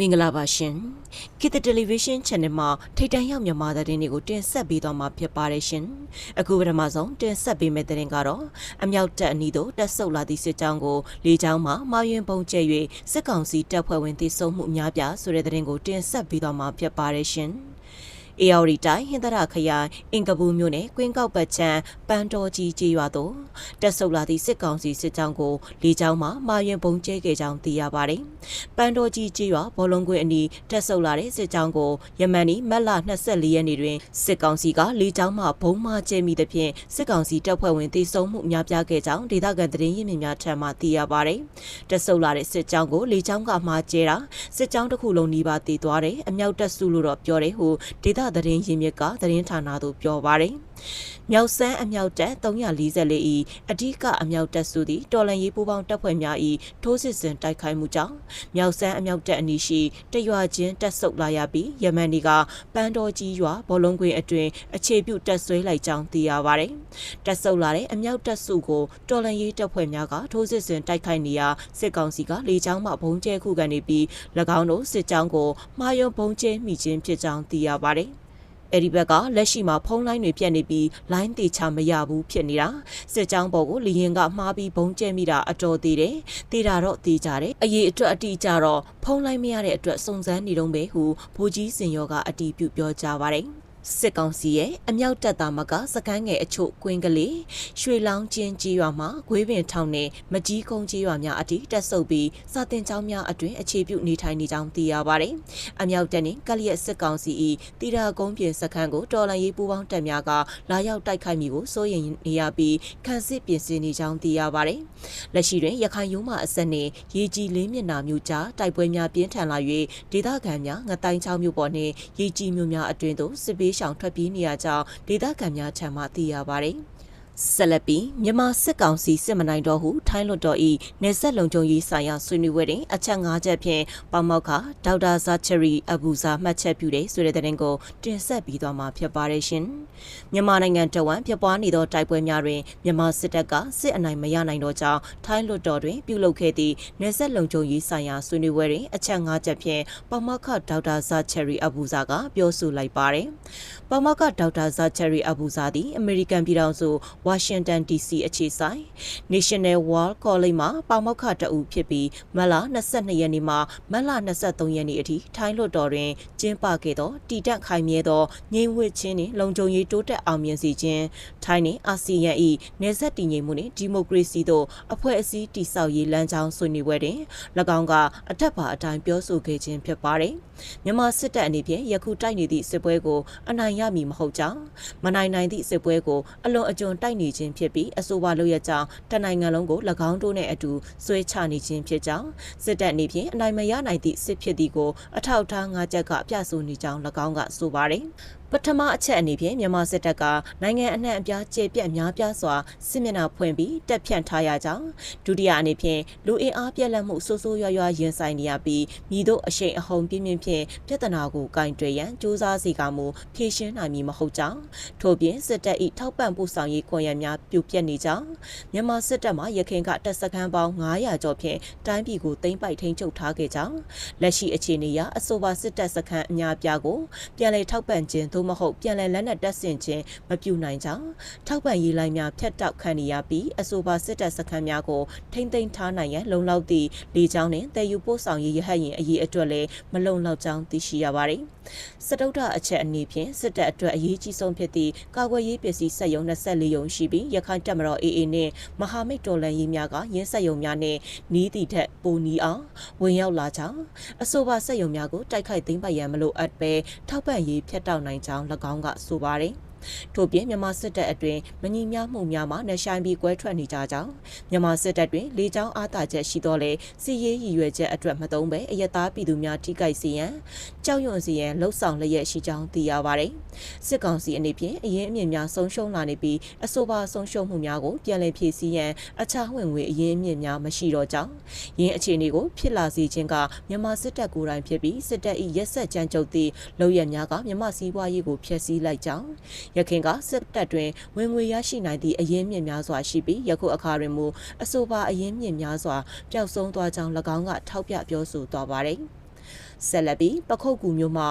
မင်္ဂလာပါရှင်ခေတ်သစ်တယ်လီဗီရှင်း channel မှာထိတ်တန့်ရောက်မြန်မာသတင်းတွေကိုတင်ဆက်ပေးသွားမှာဖြစ်ပါတယ်ရှင်အခုပထမဆုံးတင်ဆက်ပေးမယ့်သတင်းကတော့အမြောက်တပ်အနီးသို့တက်ဆုပ်လာသည့်စစ်ကြောင်းကိုလေကြောင်းမှမာရင်ပုံကျဲ၍စစ်ကောင်စီတပ်ဖွဲ့ဝင်တိစုံမှုအများပြားဆိုတဲ့သတင်းကိုတင်ဆက်ပေးသွားမှာဖြစ်ပါတယ်ရှင် အေယော်ရီတိုင်းဟင်္ဒရာခရိုင်အင်ကပူမြို့နယ်ကွင်းကောက်ပတ်ချမ်းပန်းတော်ကြီးကျေးရွာသို့တက်ဆုပ်လာသည့်စစ်ကောင်စီစစ်ကြောင်းကိုလေကြောင်းမှမာရင်ပုံကျဲခဲ့ကြောင်းသိရပါတယ်။ပန်းတော်ကြီးကျေးရွာဘောလုံးကွင်းအနီးတက်ဆုပ်လာတဲ့စစ်ကြောင်းကိုယမန်နီမက်လ24ရက်နေ့တွင်စစ်ကောင်စီကလေကြောင်းမှဘုံမှကျဲမိသဖြင့်စစ်ကောင်စီတပ်ဖွဲ့ဝင်တိစုံမှုအများပြားခဲ့ကြောင်းဒေသခံသတင်းရင်းမြစ်များထံမှသိရပါတယ်။တက်ဆုပ်လာတဲ့စစ်ကြောင်းကိုလေကြောင်းကမှာကျဲတာစစ်ကြောင်းတစ်ခုလုံးနီးပါးတည်သွားတယ်အမြောက်တက်စုလို့တော့ပြောတယ်ဟုဒေသသတင်းရင်းမြစ်ကသတင်းဌာနသို့ပြောပါတယ်။ မြောက်ဆန်းအမြောက်တပ်344ဤအဓိကအမြောက်တပ်စုသည်တော်လန်ရေးပူးပေါင်းတပ်ဖွဲ့များ၏ထိုးစစ်ဆင်တိုက်ခိုက်မှုကြောင့်မြောက်ဆန်းအမြောက်တပ်အနီးရှိတရွာချင်းတက်ဆုပ်လာရပြီးယမန်ဒီကပန်းတော်ကြီးရွာဘောလုံးကွင်းအတွင်အခြေပြုတက်ဆွဲလိုက်ကြောင်းသိရပါတယ်။တက်ဆုပ်လာတဲ့အမြောက်တပ်စုကိုတော်လန်ရေးတပ်ဖွဲ့များကထိုးစစ်ဆင်တိုက်ခိုက်နေရာစစ်ကောင်စီကလေကြောင်းမှဘုံကျဲခုခံနေပြီး၎င်းတို့စစ်ကြောင်းကိုမှားယွင်းဘုံကျဲမိခြင်းဖြစ်ကြောင်းသိရပါတယ်။ အဲ့ဒီဘက်ကလက်ရှိမှာဖုန်းလိုင်းတွေပြတ်နေပြီးလိုင်းတေချမရဘူးဖြစ်နေတာစစ်ကြောင်းပေါ်ကိုလီရင်ကမှားပြီးဘုံကျဲမိတာအတော်သေးတယ်တေတာတော့သေးကြတယ်အရေးအတွက်အတိအကျတော့ဖုန်းလိုင်းမရတဲ့အတွက်စုံစမ်းနေတော့ပဲဟုဘူကြီးစင်ရောကအတီးပြုပြောကြပါတယ် စစ်ကောင်စီရဲ့အမြောက်တပ်သားမကစကန်းငယ်အချို့ကွင်းကလေးရွှေလောင်းချင်းကြီးရွာမှာဂွေးပင်ထောင်နဲ့မကြီးကုန်းကြီးရွာများအထိတက်ဆုပ်ပြီးစာတင်ကျောင်းများအတွင်အခြေပြုနေထိုင်နေကြောင်းသိရပါတယ်။အမြောက်တပ်နှင့်ကလျက်စစ်ကောင်စီ၏တီရာကုန်းပြင်စခန်းကိုတော်လန်ရေးပူးပေါင်းတပ်များကလာရောက်တိုက်ခိုက်မိကိုစိုးရိမ်နေရပြီးခန့်စစ်ပြင်ဆင်နေကြောင်းသိရပါတယ်။လက်ရှိတွင်ရခိုင်ရုံးမှအဆက်နှင့်ရေကြီးလေးမျက်နှာမျိုးကြားတိုက်ပွဲများပြင်းထန်လာ၍ဒေသခံများငတိုင်းချောင်းမျိုးပေါ်နှင့်ရေကြီးမျိုးများအတွင်သို့စစ်ပေးရှောင်ထွက်ပြေးနေရကြောင်းဒေသခံများထံမှသိရပါတယ်။ ဆက်လက်ပြီးမြန်မာစစ်ကောင်စီစစ်မနိုင်တော့ဟုထိုင်းလွတ်တော်၏နေဆက်လုံခြုံရေးဆိုင်ရာဆွေးနွေးပွဲတွင်အချက်၅ချက်ဖြင့်ပေါမောက်ခဒေါက်တာဇာချရီအဘူဇာမှတ်ချက်ပြုတဲ့ဆိုတဲ့တဲ့တင်ကိုတင်ဆက်ပြီးသွားမှာဖြစ်ပါတယ်ရှင်။မြန်မာနိုင်ငံတဝမ်းပြပွားနေသောတိုက်ပွဲများတွင်မြန်မာစစ်တပ်ကစစ်အနိုင်မရနိုင်တော့ကြောင်းထိုင်းလွတ်တော်တွင်ပြုလုပ်ခဲ့သည့်နေဆက်လုံခြုံရေးဆိုင်ရာဆွေးနွေးပွဲတွင်အချက်၅ချက်ဖြင့်ပေါမောက်ခဒေါက်တာဇာချရီအဘူဇာကပြောဆိုလိုက်ပါတယ်။ပေါမောက်ခဒေါက်တာဇာချရီအဘူဇာသည်အမေရိကန်ပြည်ထောင်စုဝါရှင်တန် DC အခြေဆိုင် National War College မှာပေါမောက္ခတအူဖြစ်ပြီးမလ22ရက်နေ့မှမလ23ရက်နေ့အထိထိုင်းလွှတ်တော်တွင်ကျင်းပခဲ့သောတည်တံ့ခိုင်မြဲသောငြိမ်းဝှက်ခြင်းနှင့်လုံခြုံရေးတိုးတက်အောင်မြင်စေခြင်းထိုင်းနှင့်အာဆီယံ၏နယ်စပ်တည်ငြိမ်မှုနှင့်ဒီမိုကရေစီသို့အဖွဲ့အစည်းတည်ဆောက်ရေးလမ်းကြောင်းဆွေးနွေးပွဲတွင်၎င်းကအထက်ပါအတိုင်းပြောဆိုခဲ့ခြင်းဖြစ်ပါတယ်။မြန်မာစစ်တပ်အနေဖြင့်ယခုတိုက်နေသည့်စစ်ပွဲကိုအနိုင်ရမည်မဟုတ်ကြောင်းမနိုင်နိုင်သည့်စစ်ပွဲကိုအလွန်အကျွံတိုက်နေခြင်းဖြစ်ပြီးအဆိုပါလုပ်ရကြောင်းတနိုင်ငံလုံးကို၎င်းတို့နဲ့အတူဆွဲချနေခြင်းဖြစ်ကြောင်းစစ်တပ်အနေဖြင့်အနိုင်မရနိုင်သည့်စစ်ဖြစ်သည်ကိုအထောက်အထား၅ချက်ကပြဆိုနေကြောင်း၎င်းကဆိုပါတယ် ပထမအချက်အနေဖြင့်မြန်မာစစ်တပ်ကနိုင်ငံအနှံ့အပြားကျေပြတ်များပြားစွာစစ်မျက်နှာဖွင့်ပြီးတက်ဖြန့်ထားရကြောင်းဒုတိယအနေဖြင့်လူအင်အားပြက်လက်မှုဆိုးဆိုးရွားရွားရင်ဆိုင်နေရပြီးမိတို့အရှိန်အဟုန်ပြင်းပြင်းဖြင့်ပြဿနာကိုကင်တွယ်ရန်စ조사စီကမူဖြေရှင်းနိုင်မည်မဟုတ်ကြောင်းထို့ပြင်စစ်တပ်၏ထောက်ပံ့ပို့ဆောင်ရေးခွင့်ရများပြုပြက်နေကြောင်းမြန်မာစစ်တပ်မှရခိုင်ကတပ်စခန်းပေါင်း900ကျော်ဖြင့်တိုင်းပြည်ကိုသိမ်းပိုက်ထိန်းချုပ်ထားခဲ့ကြောင်းလက်ရှိအခြေအနေအရအဆိုပါစစ်တပ်စခန်းအများပြားကိုပြန်လည်ထောက်ပံ့ခြင်းသို့မဟုတ်ပြန်လည်လက်နက်တပ်ဆင်ခြင်းမပြုနိုင်ကြောင်းထောက်ပံ့ရေးလိုင်းများဖျက်တောက်ခံနေရပြီးအဆိုပါစစ်တပ်စခန်းများကိုထိမ့်သိမ်းထားနိုင်ရန်လုံလောက်သည့်လေကြောင်းနှင့်တည်ယူပို့ဆောင်ရေးရဟတ်ယာဉ်အရေးအတွက်လည်းမလုံလောက်ကြောင်းသိရှိရပါတယ်။ စတုဒ္ဒအချက်အနေဖြင့်စစ်တပ်အတွက်အရေးကြီးဆုံးဖြစ်သည့်ကာကွယ်ရေးပစ္စည်းစက်ရုံ24ရုံရှိပြီးရခိုင်တပ်မတော် AA နှင့်မဟာမိတ်တော်လှန်ရေးများကရင်းစက်ရုံများနှင့်နီးသည့်ထက်ပိုနီးအောင်ဝင်ရောက်လာကြောင်းအဆိုပါစက်ရုံများကိုတိုက်ခိုက်သိမ်းပိုက်ရန်မလိုအပ်ဘဲထောက်ပံ့ရေးဖျက်တောက်နိုင်ကြောင်း၎င်းကဆိုပါတယ်။ ထို့ပြင်မြန်မာစစ်တပ်အတွင်းမညီမျှမှုများမှာနှဆိုင်ပြီးကွဲထွက်နေကြကြောင်းမြန်မာစစ်တပ်တွင်လေကြောင်းအားသာချက်ရှိတော့လေစီရေးရည်ရွယ်ချက်အတွက်မသုံးပဲအယက်သားပြည်သူများထိခိုက်စေရန်ကြောက်ရွံ့စေရန်လှုံ့ဆော်လျက်ရှိကြောင်းသိရပါတယ်စစ်ကောင်စီအနေဖြင့်အရင်အမြင့်များဆုံးရှုံးလာနေပြီးအဆိုပါဆုံးရှုံးမှုများကိုပြန်လည်ဖြည့်ဆည်းရန်အခြားဝင်ငွေအရင်အမြင့်များမရှိတော့ကြောင်းယင်းအခြေအနေကိုဖြစ်လာစေခြင်းကမြန်မာစစ်တပ်ကိုယ်တိုင်ဖြစ်ပြီးစစ်တပ်၏ရက်ဆက်ကြမ်းကြုတ်သည့်လုပ်ရများကမြန်မာစီးပွားရေးကိုဖျက်ဆီးလိုက်ကြောင်းရခင်ကစစ်တပ်တွင်ဝင်ငွေရရှိနိုင်သည့်အရင်းမြစ်များစွာရှိပြီးယခုအခါတွင်မူအဆိုပါအရင်းမြစ်များစွာပျောက်ဆုံးသွားကြောင်း၎င်းကထောက်ပြပြောဆိုသွားပါသည်ဆက်လက်ပြီးပခုတ်ကူမျိုးမှာ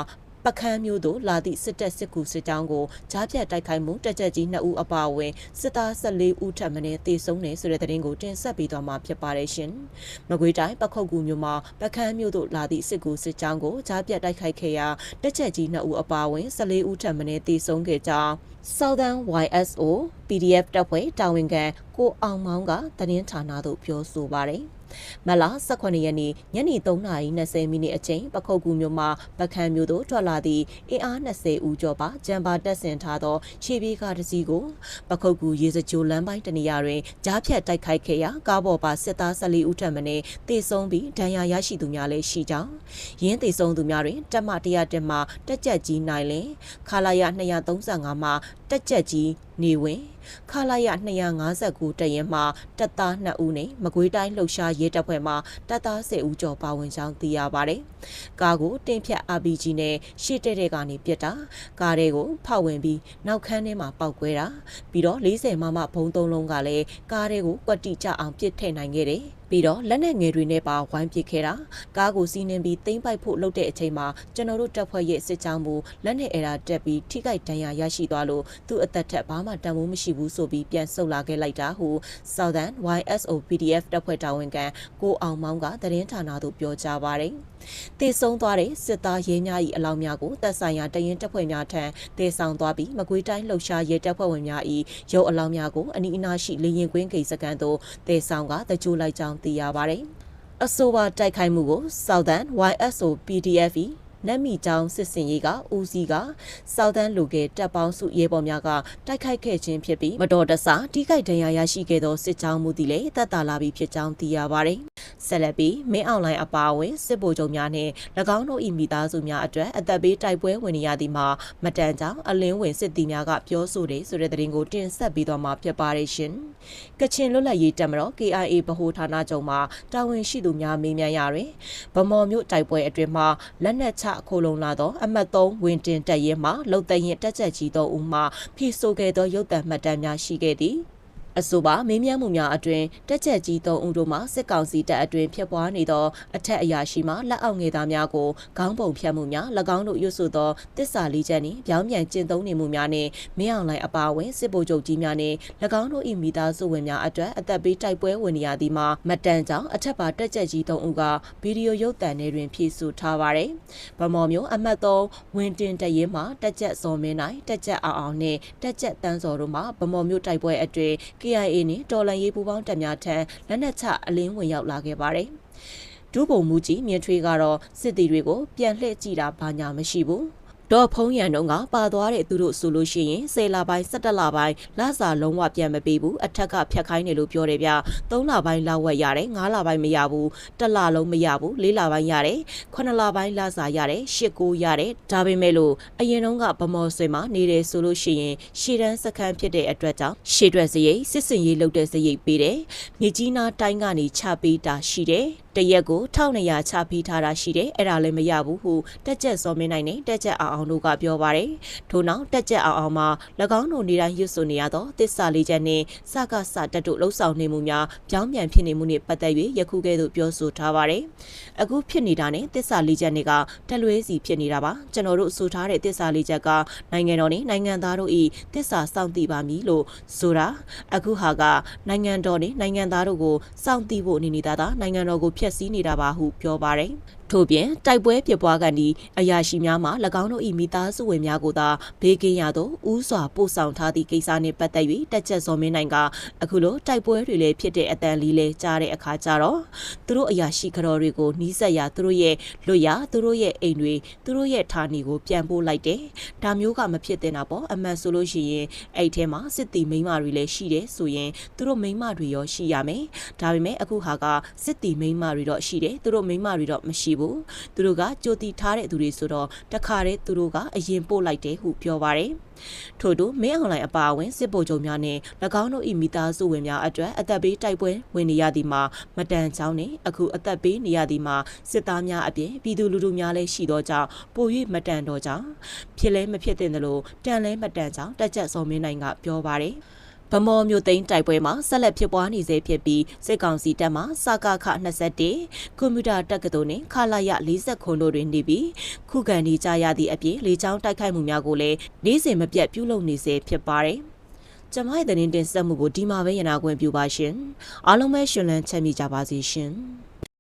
ပကန်းမျိုးတို့လာသည့်စစ်တပ်စစ်ကူစစ်ကြောင်းကိုကြားပြတ်တိုက်ခိုက်မှုတက်ကြက်ကြီး2ဦးအပါအဝင်စစ်သား14ဦးထပ်မံတေဆုံးတယ်ဆိုတဲ့သတင်းကိုတင်ဆက်ပေးသွားမှာဖြစ်ပါတယ်ရှင်။မကွေးတိုင်းပခုတ်ကူမျိုးမှာပကန်းမျိုးတို့လာသည့်စစ်ကူစစ်ကြောင်းကိုကြားပြတ်တိုက်ခိုက်ခဲ့ရာတက်ကြက်ကြီး2ဦးအပါအဝင်14ဦးထပ်မံတေဆုံးခဲ့ကြောင်း Southern YSO PDF တပ်ဖွဲ့တာဝန်ခံကိုအောင်မောင်းကသတင်းဌာနသို့ပြောဆိုပါတယ်။ မလ18ရက်နေ့ညနေ3:20မိနစ်အချိန်ပခုတ်ကူမြို့မှာပကံမြို့သို့ထွက်လာသည့်အင်အား20ဦးကျော်ပါဂျမ်ဘာတက်ဆင်ထားသောခြေပြေးကားတစ်စီးကိုပခုတ်ကူရေစကြိုလမ်းပိုင်းတနေရာတွင်ကြားဖြတ်တိုက်ခိုက်ခဲ့ရာကားပေါ်ပါစစ်သား14ဦးထပ်မံတေဆုံးပြီးဒဏ်ရာရရှိသူများလည်းရှိကြောင်းရင်းတေဆုံးသူများတွင်တက်မ100တက်မှတက်ကြက်ကြီးနိုင်လင်ခလာရ235မှတက်ကြက်ကြီးနေဝင်ခလာရ259တရင်မှတပ်သား2ဦးနဲ့မကွေးတိုင်းလှုပ်ရှားရဲတပ်ဖွဲ့မှတပ်သား10ဦးကျော်ပါဝင်ကြောင်းသိရပါတယ်။ကားကိုတင်ဖြတ် RPG နဲ့ရှေ့တဲ့တဲ့ကနေပြစ်တာကားတွေကိုဖောက်ဝင်ပြီးနောက်ခန်းထဲမှာပောက်ကွဲတာပြီးတော့40မမဘုံသုံးလုံးကလည်းကားတွေကိုကွက်တိကျအောင်ပစ်ထည့်နိုင်ခဲ့တယ်။ပြီးတော့လက်နက်ငယ်တွေနဲ့ပါဝိုင်းပစ်ခဲ့တာကားကိုစီးနှင်ပြီးသိမ်းပိုက်ဖို့လုပ်တဲ့အချိန်မှာကျွန်တော်တို့တပ်ဖွဲ့ရဲ့စစ်ကြောင်းမူလက်နက်အရာတက်ပြီးထိခိုက်ဒဏ်ရာရရှိသွားလို့သူ့အသက်ထက်ဘာမှတန်ဖိုးမရှိဘူးဆိုပြီးပြန်ဆုတ်လာခဲ့လိုက်တာဟု Southern YSO PDF တပ်ဖွဲ့တာဝန်ခံကိုအောင်မောင်းကသတင်းဌာနသို့ပြောကြားပါတယ်။တည်ဆုံသွားတဲ့စစ်သားရဲများ၏အလောင်းများကိုတပ်ဆိုင်ရာတရင်တပ်ဖွဲ့များထံတည်ဆောင်သွားပြီးမကွေးတိုင်းလှုပ်ရှားရဲတပ်ဖွဲ့ဝင်များ၏ရုပ်အလောင်းများကိုအနီးအနားရှိလေရင်ကွင်းဂိတ်စကန်သို့တည်ဆောင်ကတကြိုလိုက်ကြောင်းသိရပါတယ်။အဆိုပါတိုက်ခိုက်မှုကို Southern YSO PDF ၏ နတ်မီကျောင်းစစ်စင်ရေးကဦးစီးကစောက်တန်းလူကဲတပ်ပေါင်းစုရဲဘော်များကတိုက်ခိုက်ခဲ့ခြင်းဖြစ်ပြီးမတော်တဆထိခိုက်ဒဏ်ရာရရှိခဲ့သောစစ်ကြောင်းမှုသည်လည်းတပ်တာလာပြီးဖြစ်ကြောင်းသိရပါတယ်။ဆက်လက်ပြီးမင်းအွန်လိုင်းအပါအဝင်စစ်ဗိုလ်ချုပ်များနှင့်၎င်းတို့၏မိသားစုများအတွက်အသက်ဘေးတိုက်ပွဲဝင်နေရသည်မှာမတန်ကြောင်အလင်းဝင်စစ်သည်များကပြောဆိုတယ်ဆိုတဲ့သတင်းကိုတင်ဆက်ပြီးတော့မှာဖြစ်ပါတယ်ရှင်။ကချင်လွတ်လပ်ရေးတပ်မတော် KIA ဗဟိုဌာနချုပ်မှတာဝန်ရှိသူများမေးမြန်းရာတွင်ဗမော်မြို့တိုက်ပွဲအတွင်းမှာလက်နက်ချခိုလုံလာသောအမှတ်3ဝင်တင်တက်ရင်မှလုံတရင်တက်ချက်ကြီးသောဦးမှဖြည့်ဆို့ခဲ့သောရုပ်သံမှတ်တမ်းများရှိခဲ့သည် အဆိုပါမင်းမြတ်မှုများအတွင်တက်ချက်ကြီးသုံးဦးတို့မှစစ်ကောင်စီတပ်အတွင်ဖြစ်ပွားနေသောအထက်အရာရှိမှလက်အောက်ငယ်သားများကိုခေါင်းပုံဖြတ်မှုများ၎င်းတို့ရွတ်ဆိုသောတစ္ဆာလေးချက်နှင့်ပြောင်းပြန်ကျင့်သုံးနေမှုများနှင့်မင်းအောင်လှိုင်အပါအဝင်စစ်ဗိုလ်ချုပ်ကြီးများနှင့်၎င်းတို့၏မိသားစုဝင်များအတွက်အသက်ပေးတိုက်ပွဲဝင်နေရသည်မှာမတန်ကြောင်အထက်ပါတက်ချက်ကြီးသုံးဦးကဗီဒီယိုရုပ်သံတွေတွင်ဖြည့်ဆို့ထားပါသည်။ဗမော်မျိုးအမှတ်3ဝင်တင်တရဲမှတက်ချက်စော်မင်းနိုင်တက်ချက်အောင်အောင်နှင့်တက်ချက်တန်းစော်တို့မှဗမော်မျိုးတိုက်ပွဲအတွင် KIA နှင့်တော်လန်ရေးပူပေါင်းတပ်များထံလက်နက်ချအလင်းဝင်ရောက်လာခဲ့ပါတယ်။ဒုဗိုလ်မှူးကြီးမြင့်ထွေးကတော့စစ်တီတွေကိုပြန်လှည့်ကြည့်တာဘာညာမရှိဘူး။ ဒေါ်ဖုံးရန်တို့ကပါသွားတဲ့သူတို့ဆိုလို့ရှိရင်10လပိုင်း17လပိုင်းလစာလုံးဝပြန်မပေးဘူးအထက်ကဖြတ်ခိုင်းတယ်လို့ပြောတယ်ဗျ3လပိုင်းလဝက်ရတယ်9လပိုင်းမရဘူး1လလုံးမရဘူး4လပိုင်းရတယ်9လပိုင်းလစာရတယ်8ကိုရတယ်ဒါပေမဲ့လို့အရင်တုန်းကဗမော်ဆွေမှာနေတယ်ဆိုလို့ရှိရင်ရှေ့တန်းစခန်းဖြစ်တဲ့အတွက်ကြောင့်ရှေ့ထွက်စရိတ်စစ်စင်ရေးလုပ်တဲ့စရိတ်ပေးတယ်မြေကြီးနားတိုင်းကနေချပေးတာရှိတယ်တရက်ကို1200ချပေးထားတာရှိတယ်အဲ့ဒါလည်းမရဘူးဟုတက်ကြက်စော်မင်းနိုင်နဲ့တက်ကြက်အောင်အောင်တို့ကပြောပါတယ်ထို့နောက်တက်ကြက်အောင်အောင်မှာ၎င်းတို့နေတိုင်းရွတ်ဆိုနေရသောတစ္ဆာလေးချက်နှင့်စကစတက်တို့လှုပ်ဆောင်နေမှုများပြောင်းပြန်ဖြစ်နေမှုနှင့်ပတ်သက်၍ယခုကဲ့သို့ပြောဆိုထားပါတယ်အခုဖြစ်နေတာနဲ့တစ္ဆာလေးချက်တွေကတက်လွဲစီဖြစ်နေတာပါကျွန်တော်တို့ဆိုထားတဲ့တစ္ဆာလေးချက်ကနိုင်ငံတော်နဲ့နိုင်ငံသားတို့၏တစ္ဆာစောင့်တည်ပါမည်လို့ဆိုတာအခုဟာကနိုင်ငံတော်နဲ့နိုင်ငံသားတို့ကိုစောင့်တည်ဖို့နေနေတာသာနိုင်ငံတော်ကိုဖျက်ဆီးနေတာပါဟုပြောပါတယ်ထို့ပြင်တိုက်ပွဲပြပွားကန်ဒီအရာရှိများမှ၎င်းတို့၏မိသားစုဝင်များကိုသာဘေးကင်းရသောဥစွာပို့ဆောင်ထားသည့်ကိစ္စနှင့်ပတ်သက်၍တက်ချက်စော်မင်းနိုင်ကအခုလိုတိုက်ပွဲတွေလည်းဖြစ်တဲ့အတန်လီလဲကြားတဲ့အခါကျတော့သူတို့အရာရှိခတော်တွေကိုနီးစပ်ရာသူတို့ရဲ့လွတ်ရသူတို့ရဲ့အိမ်တွေသူတို့ရဲ့ဌာနီကိုပြန်ပို့လိုက်တယ်။ဒါမျိုးကမဖြစ်သင့်တာပေါ့အမှန်ဆိုလို့ရှိရင်အဲ့ထဲမှာစစ်တီမိန်းမတွေလည်းရှိတယ်ဆိုရင်သူတို့မိန်းမတွေရောရှိရမယ်။ဒါပေမဲ့အခုဟာကစစ်တီမိန်းမတွေတော့ရှိတယ်သူတို့မိန်းမတွေတော့မရှိဘူးသူတို့ကကြိုတီထားတဲ့သူတွေဆိုတော့တခါတည်းသူတို့ကအရင်ပို့လိုက်တယ်ဟုပြောပါတယ်ထို့သူမင်းအွန်လိုင်းအပါအဝင်စစ်ဗိုလ်ချုပ်များနဲ့၎င်းတို့၏မိသားစုဝင်များအတွက်အသက်ဘေးတိုက်ပွဲဝင်နေရသည်မှာမတန်ကြောင်းနဲ့အခုအသက်ဘေးနေရသည်မှာစစ်သားများအပြင်ပြည်သူလူထုများလည်းရှိသောကြောင့်ပို၍မတန်တော့ကြောင်းဖြစ်လဲမဖြစ်သင့်သလိုတန်လဲမတန်ကြောင်းတက်ကြက်စော်မင်းနိုင်ကပြောပါတယ် ဗမော်မြို့သိမ်းတိုက်ပွဲမှာဆက်လက်ဖြစ်ပွားနေစေဖြစ်ပြီးစစ်ကောင်စီတပ်မှစကခ21ကွန်ပျူတာတက္ကသိုလ်နှင့်ခလာရ40ခုတို့တွင်နေပြီးခုခံနေကြရသည့်အပြင်လေကြောင်းတိုက်ခိုက်မှုများကိုလည်းနေ့စဉ်မပြတ်ပြုလုပ်နေစေဖြစ်ပါတယ်။ကျမရဲ့သတင်းတင်ဆက်မှုကိုဒီမှာပဲရနာခွင့်ပြုပါရှင်။အားလုံးပဲရှင်လန်းချမ်းမြေ့ကြပါစေရှင်။